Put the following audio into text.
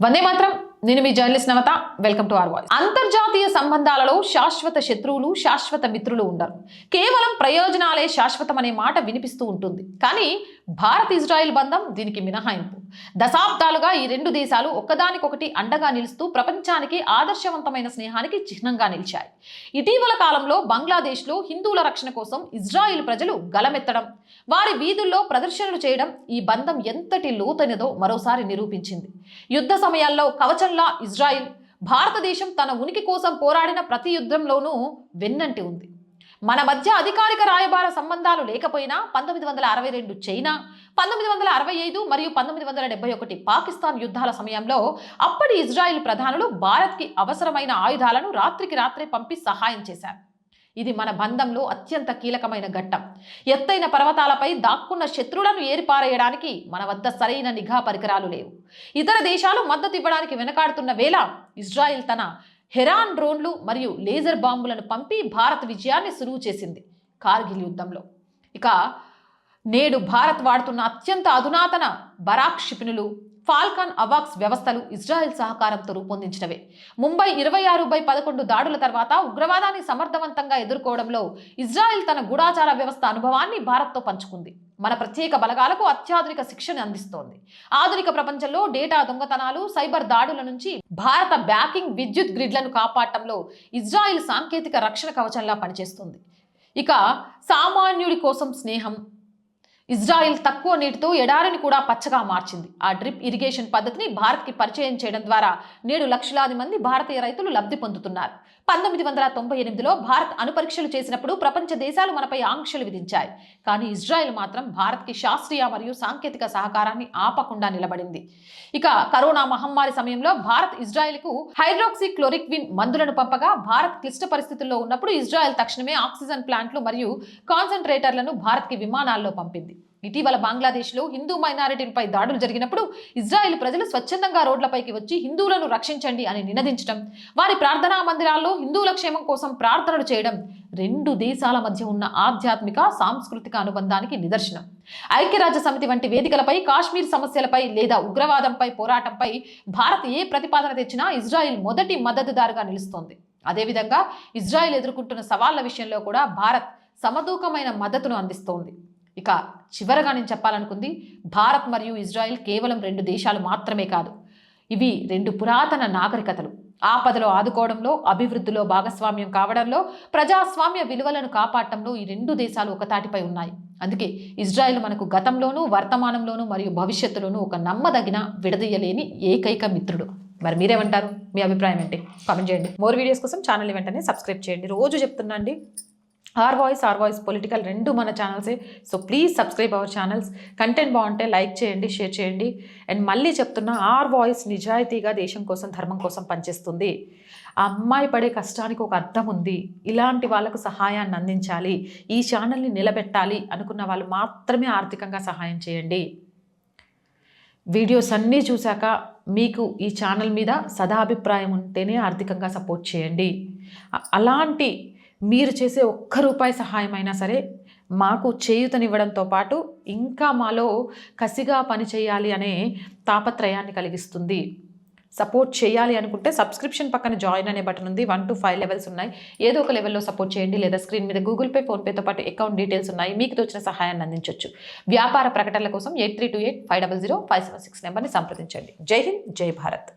వందే మాత్రం. నేను మీ journalist Navata. Welcome to R voice. అంతర్జాతీయ సంబంధాలలో శాశ్వత శత్రువులు శాశ్వత మిత్రులు ఉండరు. కేవలం ప్రయోజనాలే శాశ్వతం అనే మాట వినిపిస్తూ ఉంటుంది. కానీ భారత్ ఇజ్రాయెల్ బంధం దీనికి మినహాయింపు. దశాబ్దాలుగా ఈ రెండు దేశాలు ఒక్కదానికొకటి అండగా నిలుస్తూ ప్రపంచానికి ఆదర్శవంతమైన స్నేహానికి చిహ్నంగా నిలిచాయి. ఇటీవల కాలంలో బంగ్లాదేశ్లో హిందువుల రక్షణ కోసం ఇజ్రాయిల్ ప్రజలు గలమెత్తడం వారి వీధుల్లో ప్రదర్శనలు చేయడం ఈ బంధం ఎంతటి లోతైనదో మరోసారి నిరూపించింది. యుద్ధ సమయాల్లో కవచంలా ఇజ్రాయిల్ భారతదేశం తన ఉనికి కోసం పోరాడిన ప్రతి యుద్ధంలోనూ వెన్నంటి ఉంది. మన మధ్య అధికారిక రాయబార సంబంధాలు లేకపోయినా పంతొమ్మిది వందల అరవై రెండు చైనా పంతొమ్మిది వందల అరవై ఐదు మరియు పంతొమ్మిది వందల డెబ్బై ఒకటి పాకిస్తాన్ యుద్ధాల సమయంలో అప్పటి ఇజ్రాయిల్ ప్రధానులు భారత్కి అవసరమైన ఆయుధాలను రాత్రికి రాత్రే పంపి సహాయం చేశారు. ఇది మన బంధంలో అత్యంత కీలకమైన ఘట్టం. ఎత్తైన పర్వతాలపై దాక్కున్న శత్రువులను ఏరిపారేయడానికి మన వద్ద సరైన నిఘా పరికరాలు లేవు. ఇతర దేశాలు మద్దతు ఇవ్వడానికి వెనకాడుతున్న వేళ ఇజ్రాయిల్ తన హెరాన్ డ్రోన్లు మరియు లేజర్ బాంబులను పంపి భారత్ విజయాన్ని సులువు చేసింది. కార్గిల్ యుద్ధంలో. ఇక నేడు భారత్ వాడుతున్న అత్యంత అధునాతన బరాక్ క్షిపణులు ఫాల్కాన్ అవాక్స్ వ్యవస్థలు ఇజ్రాయెల్ సహకారంతో రూపొందించినవే. ముంబై ఇరవై ఆరు బై పదకొండు దాడుల తర్వాత ఉగ్రవాదాన్ని సమర్థవంతంగా ఎదుర్కోవడంలో ఇజ్రాయెల్ తన గూఢాచార వ్యవస్థ అనుభవాన్ని భారత్తో పంచుకుంది. మన ప్రత్యేక బలగాలకు అత్యాధునిక శిక్షణ అందిస్తోంది. ఆధునిక ప్రపంచంలో డేటా దొంగతనాలు సైబర్ దాడుల నుంచి భారత బ్యాకింగ్ విద్యుత్ గ్రిడ్లను కాపాడటంలో ఇజ్రాయెల్ సాంకేతిక రక్షణ కవచంలా పనిచేస్తుంది. ఇక సామాన్యుడి కోసం స్నేహం ఇజ్రాయిల్ తక్కువ నీటితో ఎడారిని కూడా పచ్చగా మార్చింది. ఆ డ్రిప్ ఇరిగేషన్ పద్ధతిని భారత్కి పరిచయం చేయడం ద్వారా నేడు లక్షలాది మంది భారతీయ రైతులు లబ్ధి పొందుతున్నారు. పంతొమ్మిది వందల తొంభై ఎనిమిదిలో భారత్ అణుపరీక్షలు చేసినప్పుడు ప్రపంచ దేశాలు మనపై ఆంక్షలు విధించాయి. కానీ ఇజ్రాయెల్ మాత్రం భారత్కి శాస్త్రీయ మరియు సాంకేతిక సహకారాన్ని ఆపకుండా నిలబడింది. ఇక కరోనా మహమ్మారి సమయంలో భారత్ ఇజ్రాయెల్కు హైడ్రాక్సీ క్లోరిక్విన్ మందులను పంపగా భారత్ క్లిష్ట పరిస్థితుల్లో ఉన్నప్పుడు ఇజ్రాయెల్ తక్షణమే ఆక్సిజన్ ప్లాంట్లు మరియు కాన్సన్ట్రేటర్లను భారత్కి విమానాల్లో పంపింది. ఇటీవల బంగ్లాదేశ్లో హిందూ మైనారిటీలపై దాడులు జరిగినప్పుడు ఇజ్రాయెల్ ప్రజలు స్వచ్ఛందంగా రోడ్లపైకి వచ్చి హిందువులను రక్షించండి అని నినదించడం వారి ప్రార్థనా మందిరాల్లో హిందువుల క్షేమం కోసం ప్రార్థనలు చేయడం రెండు దేశాల మధ్య ఉన్న ఆధ్యాత్మిక సాంస్కృతిక అనుబంధానికి నిదర్శనం. ఐక్యరాజ్య సమితి వంటి వేదికలపై కాశ్మీర్ సమస్యలపై లేదా ఉగ్రవాదంపై పోరాటంపై భారత్ ఏ ప్రతిపాదన తెచ్చినా ఇజ్రాయెల్ మొదటి మద్దతుదారుగా నిలుస్తోంది. అదేవిధంగా ఇజ్రాయెల్ ఎదుర్కొంటున్న సవాళ్ళ విషయంలో కూడా భారత్ సమతూకమైన మద్దతును అందిస్తోంది. ఇక చివరగా నేను చెప్పాలనుకుంది భారత్ మరియు ఇజ్రాయెల్ కేవలం రెండు దేశాలు మాత్రమే కాదు. ఇవి రెండు పురాతన నాగరికతలు. ఆపదలో ఆదుకోవడంలో అభివృద్ధిలో భాగస్వామ్యం కావడంలో ప్రజాస్వామ్య విలువలను కాపాడటంలో ఈ రెండు దేశాలు ఒకతాటిపై ఉన్నాయి. అందుకే ఇజ్రాయెల్ మనకు గతంలోనూ వర్తమానంలోనూ మరియు భవిష్యత్తులోనూ ఒక నమ్మదగిన విడదీయలేని ఏకైక మిత్రుడు. మరి మీరేమంటారు? మీ అభిప్రాయం ఏంటి? కామెంట్ చేయండి. మోర్ వీడియోస్ కోసం ఛానల్ వెంటనే సబ్స్క్రైబ్ చేయండి. రోజు చెప్తున్నా అండి. R voice R voice political రెండు మన ఛానల్సే so please subscribe our channels content బాగుంటే లైక్ చేయండి షేర్ చేయండి. అండ్ మళ్ళీ చెప్తున్నా ఆర్ వాయిస్ నిజాయితీగా దేశం కోసం ధర్మం కోసం పనిచేస్తుంది. ఆ అమ్మాయి పడే కష్టానికి ఒక అర్థం ఉంది. ఇలాంటి వాళ్ళకు సహాయాన్ని అందించాలి. ఈ ఛానల్ని నిలబెట్టాలి అనుకున్న వాళ్ళు మాత్రమే ఆర్థికంగా సహాయం చేయండి. వీడియోస్ అన్నీ చూశాక మీకు ఈ ఛానల్ మీద సదాభిప్రాయం ఉంటేనే ఆర్థికంగా సపోర్ట్ చేయండి. అలాంటి మీరు చేసే ఒక్క రూపాయి సహాయం అయినా సరే మాకు చేయూతనివ్వడంతో పాటు ఇంకా మాలో కసిగా పని చేయాలి అనే తాపత్రయాన్ని కలిగిస్తుంది. సపోర్ట్ చేయాలి అనుకుంటే సబ్స్క్రిప్షన్ పక్కన జాయిన్ అనే బటన్ ఉంది. వన్ టు ఫైవ్ లెవెల్స్ ఉన్నాయి. ఏదో ఒక లెవెల్లో సపోర్ట్ చేయండి. లేదా స్క్రీన్ మీద గూగుల్ పే ఫోన్పేతో పాటు అకౌంట్ డీటెయిల్స్ ఉన్నాయి. మీకు తోచిన సహాయాన్ని అందించవచ్చు వ్యాపార ప్రకటనల కోసం eight three two eight five double zero five seven six నెంబర్ని సంప్రదించండి. జై హింద్ జై భారత్.